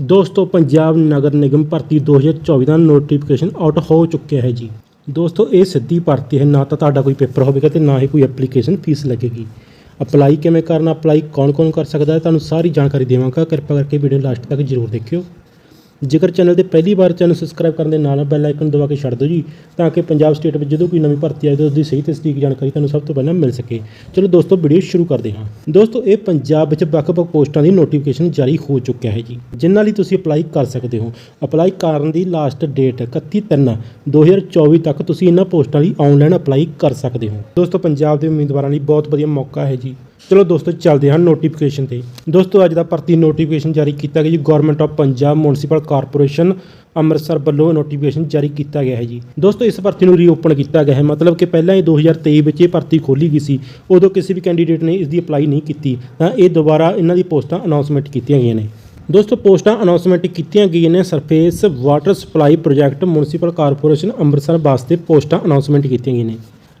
ਦੋਸਤੋ, ਪੰਜਾਬ ਨਗਰ ਨਿਗਮ ਭਰਤੀ 2024 ਦਾ notification out ਹੋ ਚੁੱਕਿਆ ਹੈ ਜੀ। ਦੋਸਤੋ, ਇਹ ਸਿੱਧੀ ਭਰਤੀ ਹੈ। ਨਾ ਤਾਂ ਤੁਹਾਡਾ ਕੋਈ ਪੇਪਰ ਹੋਵੇਗਾ ਤੇ ਨਾ ਹੀ ਕੋਈ ਐਪਲੀਕੇਸ਼ਨ ਫੀਸ ਲੱਗੇਗੀ। ਅਪਲਾਈ ਕਿਵੇਂ ਕਰਨਾ? ਅਪਲਾਈ ਕੌਣ-ਕੌਣ ਕਰ ਸਕਦਾ ਹੈ? ਤੁਹਾਨੂੰ ਸਾਰੀ ਜਾਣਕਾਰੀ ਦੇਵਾਂਗਾ। ਕਿਰਪਾ ਕਰਕੇ ਵੀਡੀਓ ਲਾਸਟ ਤੱਕ ਜ਼ਰੂਰ ਦੇਖਿਓ। ਜੇਕਰ ਚੈਨਲ ਤੇ ਪਹਿਲੀ ਵਾਰ ਚੈਨਲ ਸਬਸਕ੍ਰਾਈਬ ਕਰਨ ਦੇ ਨਾਲ ਨਾਲ ਬੈਲ ਆਈਕਨ ਦਬਾ ਕੇ ਛੱਡ ਦਿਓ ਜੀ, ਤਾਂ ਕਿ ਪੰਜਾਬ ਸਟੇਟ ਵਿੱਚ ਜਦੋਂ ਕੋਈ ਨਵੀਂ ਭਰਤੀ ਆਏ ਤਾਂ ਉਸ ਦੀ ਸਹੀ ਤੇ ਸਟੀਕ ਜਾਣਕਾਰੀ ਤੁਹਾਨੂੰ ਸਭ ਤੋਂ ਪਹਿਲਾਂ ਮਿਲ ਸਕੇ। ਚਲੋ ਦੋਸਤੋ ਵੀਡੀਓ ਸ਼ੁਰੂ ਕਰਦੇ ਹਾਂ। ਦੋਸਤੋ, ਇਹ ਪੰਜਾਬ ਵਿੱਚ ਵੱਖ-ਵੱਖ ਪੋਸਟਾਂ ਦੀ ਨੋਟੀਫਿਕੇਸ਼ਨ ਜਾਰੀ ਹੋ ਚੁੱਕਿਆ ਹੈ ਜੀ। ਜਿਨ੍ਹਾਂ ਲਈ ਤੁਸੀਂ ਅਪਲਾਈ ਕਰ ਸਕਦੇ ਹੋ। ਅਪਲਾਈ ਕਰਨ ਦੀ ਲਾਸਟ ਡੇਟ 31/3/2024 ਤੱਕ ਤੁਸੀਂ ਇਹਨਾਂ ਪੋਸਟਾਂ ਲਈ ਆਨਲਾਈਨ ਅਪਲਾਈ ਕਰ ਸਕਦੇ ਹੋ। ਦੋਸਤੋ, ਪੰਜਾਬ ਦੇ ਉਮੀਦਵਾਰਾਂ ਲਈ ਬਹੁਤ ਵਧੀਆ ਮੌਕਾ ਹੈ ਜੀ। ਚਲੋ ਦੋਸਤੋ, ਚੱਲਦੇ ਹਾਂ ਨੋਟੀਫਿਕੇਸ਼ਨ ਤੇ। ਦੋਸਤੋ, ਅੱਜ ਦਾ ਭਰਤੀ ਨੋਟੀਫਿਕੇਸ਼ਨ ਜਾਰੀ ਕੀਤਾ ਗਿਆ ਜੀ। Government of Punjab municipal corporation Amritsar ਵੱਲੋਂ ਨੋਟੀਫਿਕੇਸ਼ਨ ਜਾਰੀ ਕੀਤਾ ਗਿਆ ਹੈ ਜੀ। ਦੋਸਤੋ, ਇਸ ਭਰਤੀ ਨੂੰ ਰੀਓਪਨ ਕੀਤਾ ਗਿਆ ਹੈ। ਮਤਲਬ ਕਿ ਪਹਿਲਾਂ ਇਹ 2023 ਵਿੱਚ ਇਹ ਭਰਤੀ ਖੋਲੀ ਗਈ ਸੀ। ਉਦੋਂ ਕਿਸੇ ਵੀ ਕੈਂਡੀਡੇਟ ਨੇ ਇਸ ਦੀ ਅਪਲਾਈ ਨਹੀਂ ਕੀਤੀ। ਤਾਂ ਇਹ ਦੁਬਾਰਾ ਇਹਨਾਂ ਦੀ ਪੋਸਟਾਂ ਅਨਾਉਂਸਮੈਂਟ ਕੀਤੀਆਂ ਗਈਆਂ ਨੇ। ਦੋਸਤੋ, ਪੋਸਟਾਂ ਅਨਾਉਂਸਮੈਂਟ ਕੀਤੀਆਂ ਗਈਆਂ ਨੇ। Surface water supply project municipal corporation Amritsar ਵਾਸਤੇ ਪੋਸਟਾਂ ਅਨਾਉਂਸਮੈਂਟ ਕੀਤੀਆਂ ਗਈਆਂ ਨੇ।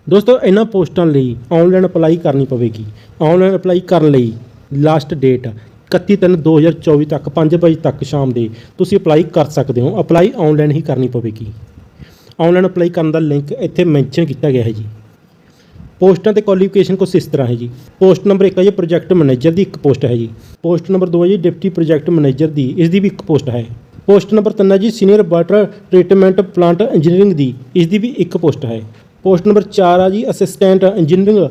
ਦੋਸਤੋ, ਇਹਨਾਂ ਪੋਸਟਾਂ ਲਈ ਆਨਲਾਈਨ ਅਪਲਾਈ ਕਰਨੀ ਪਵੇਗੀ। ਆਨਲਾਈਨ ਅਪਲਾਈ ਕਰਨ ਲਈ ਲਾਸਟ ਡੇਟ 31/3/2024 ਤੱਕ 5 ਵਜੇ ਤੱਕ ਸ਼ਾਮ ਦੇ ਤੁਸੀਂ ਅਪਲਾਈ ਕਰ ਸਕਦੇ ਹੋ। ਅਪਲਾਈ ਆਨਲਾਈਨ ਹੀ ਕਰਨੀ ਪਵੇਗੀ। ਆਨਲਾਈਨ ਅਪਲਾਈ ਕਰਨ ਦਾ ਲਿੰਕ ਇੱਥੇ ਮੈਂਸ਼ਨ ਕੀਤਾ ਗਿਆ ਹੈ ਜੀ। ਪੋਸਟਾਂ ਤੇ ਕੁਆਲੀਫਿਕੇਸ਼ਨ ਕੁਛ ਇਸ ਤਰ੍ਹਾਂ ਹੈ ਜੀ। ਪੋਸਟ ਨੰਬਰ 1 ਹੈ ਜੀ ਪ੍ਰੋਜੈਕਟ ਮੈਨੇਜਰ ਦੀ ਇੱਕ ਪੋਸਟ ਹੈ ਜੀ। ਪੋਸਟ ਨੰਬਰ 2 ਹੈ ਜੀ ਡਿਪਟੀ ਪ੍ਰੋਜੈਕਟ ਮੈਨੇਜਰ ਦੀ, ਇਸ ਦੀ ਵੀ ਇੱਕ ਪੋਸਟ ਹੈ। ਪੋਸਟ ਨੰਬਰ 3 ਹੈ ਜੀ senior water treatment plant engineering ਦੀ, ਇਸ ਦੀ ਵੀ ਇੱਕ ਪੋਸਟ ਹੈ। ਪੋਸਟ ਨੰਬਰ 4 ਆ ਜੀ ਅਸਿਸਟੈਂਟ ਇੰਜੀਨੀਅਰਿੰਗ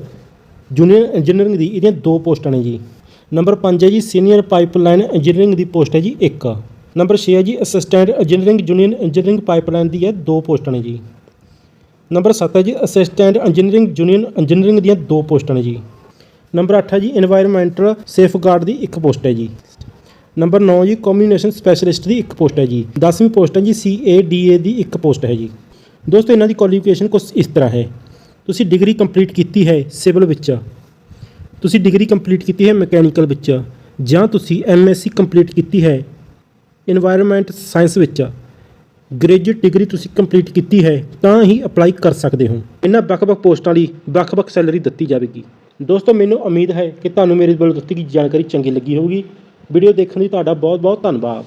ਜੂਨੀਅਰ ਇੰਜੀਨੀਅਰਿੰਗ ਦੀ, ਇਹਦੀਆਂ ਦੋ ਪੋਸਟਾਂ ਨੇ ਜੀ। ਨੰਬਰ 5 ਹੈ ਜੀ ਸੀਨੀਅਰ ਪਾਈਪਲਾਈਨ ਇੰਜੀਨੀਅਰਿੰਗ ਦੀ ਪੋਸਟ ਹੈ ਜੀ ਇੱਕ। ਨੰਬਰ 6 ਹੈ ਜੀ assistant engineering junior engineering pipeline ਦੀ ਹੈ ਦੋ ਪੋਸਟਾਂ ਨੇ ਜੀ। ਨੰਬਰ 7 ਹੈ ਜੀ ਅਸਿਸਟੈਂਟ ਇੰਜੀਨੀਅਰਿੰਗ ਜੂਨੀਅਰ ਇੰਜੀਨੀਅਰਿੰਗ ਦੀਆਂ ਦੋ ਪੋਸਟਾਂ ਨੇ ਜੀ। ਨੰਬਰ 8 ਹੈ ਜੀ এনवायरमेंटਲ ਸੇਫਗਾਰਡ ਦੀ ਇੱਕ ਪੋਸਟ ਹੈ ਜੀ। ਨੰਬਰ 9 ਜੀ ਕਮਿਊਨੀਕੇਸ਼ਨ ਸਪੈਸ਼ਲਿਸਟ ਦੀ ਇੱਕ ਪੋਸਟ ਹੈ ਜੀ। 10ਵੀਂ ਪੋਸਟ ਹੈ ਜੀ ਸੀ ਏ ਡੀ ਏ ਦੀ ਇੱਕ ਪੋਸਟ ਹੈ ਜੀ। ਦੋਸਤੋ, ਇਹਨਾਂ ਦੀ ਕੁਆਲੀਫਿਕੇਸ਼ਨ ਕੁਝ ਇਸ ਤਰ੍ਹਾਂ ਹੈ। ਤੁਸੀਂ ਡਿਗਰੀ ਕੰਪਲੀਟ ਕੀਤੀ ਹੈ ਸਿਵਲ ਵਿੱਚ। ਤੁਸੀਂ ਡਿਗਰੀ ਕੰਪਲੀਟ ਕੀਤੀ ਹੈ ਮਕੈਨੀਕਲ ਵਿੱਚ। ਜਾਂ ਤੁਸੀਂ ਐਮਐਸਸੀ ਕੰਪਲੀਟ ਕੀਤੀ ਹੈ এনवायरमेंट ਸਾਇੰਸ ਵਿੱਚ। ਗ੍ਰੈਜੂਏਟ ਡਿਗਰੀ ਤੁਸੀਂ ਕੰਪਲੀਟ ਕੀਤੀ ਹੈ, ਤਾਂ ਹੀ ਅਪਲਾਈ ਕਰ ਸਕਦੇ ਹੋ। ਇਹਨਾਂ ਵੱਖ-ਵੱਖ ਪੋਸਟਾਂ ਲਈ ਵੱਖ-ਵੱਖ ਸੈਲਰੀ ਦਿੱਤੀ ਜਾਵੇਗੀ। ਦੋਸਤੋ, ਮੈਨੂੰ ਉਮੀਦ ਹੈ ਕਿ ਤੁਹਾਨੂੰ ਮੇਰੇ ਵੱਲੋਂ ਦਿੱਤੀ ਗਈ ਜਾਣਕਾਰੀ ਚੰਗੀ ਲੱਗੀ ਹੋਵੇਗੀ। ਵੀਡੀਓ ਦੇਖਣ ਲਈ ਤੁਹਾਡਾ ਬਹੁਤ-ਬਹੁਤ ਧੰਨਵਾਦ।